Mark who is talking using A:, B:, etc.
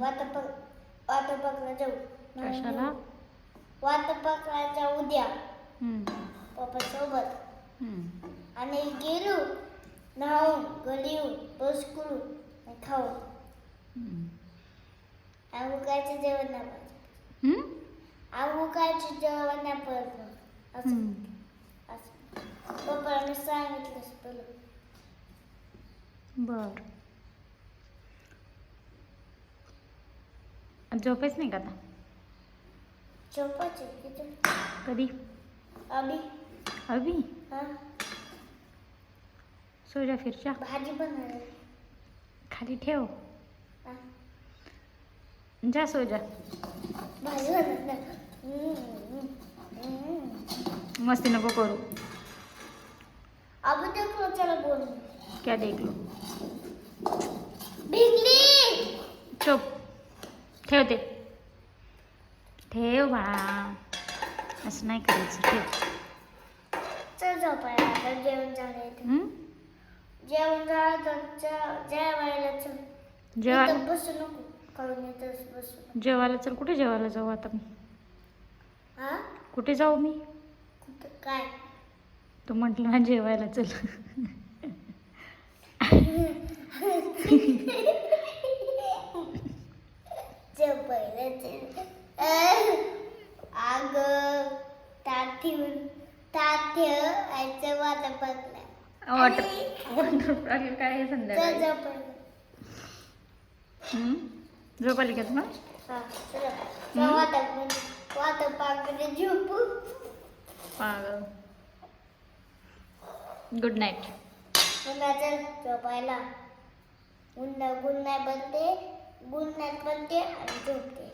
A: वाता पक वाता पकला जाऊ.
B: कशाला?
A: वाता पकडायच्या उद्या
B: हम्म.
A: पप्पा सोबत. आणि गेलो. नाहून येऊन बस करू आणि खाऊ
B: हम्म.
A: आम्ही कायचं जेवण नाही पाहिजे. कायचं जेवण नाही पाहिजे. असं पप्पाने सांगितलंच पहिलं
B: बर. झोपेच नाही का आता
A: किती
B: कधी
A: अभि।
B: अभी?
A: हा।
B: सोजा फिरच्या
A: भाजी बनवली
B: खाली ठेव।
A: हा।
B: जा सोजा
A: भाजी बनवली हम्म, हम्म.
B: मस्ती नको करू।
A: अभी देखो चलो बोल।
B: क्या देख लो?
A: भिगली
B: चुप। ठेवते ठेव बाळा. असं नाही करायचं ठेव.
A: जेवण? जेवण झालं जेवायला बसू नको
B: जेवायला चल. कुठे जेवायला जाऊ आता मी?
A: हा?
B: कुठे जाऊ मी?
A: काय?
B: तू म्हटलं ना जेवायला चल
A: झोपायला चल अग ताठीहून ताठ्य आयचं वाटा पडला
B: वॉटर वॉटर पार्क काय आहे? संध्याकाळी हम्म? का तुला
A: झोपू.
B: गुड नाईट
A: झोपायला गुन्हा गुन्हा बनते गुन्हा बनते आणि झोपते.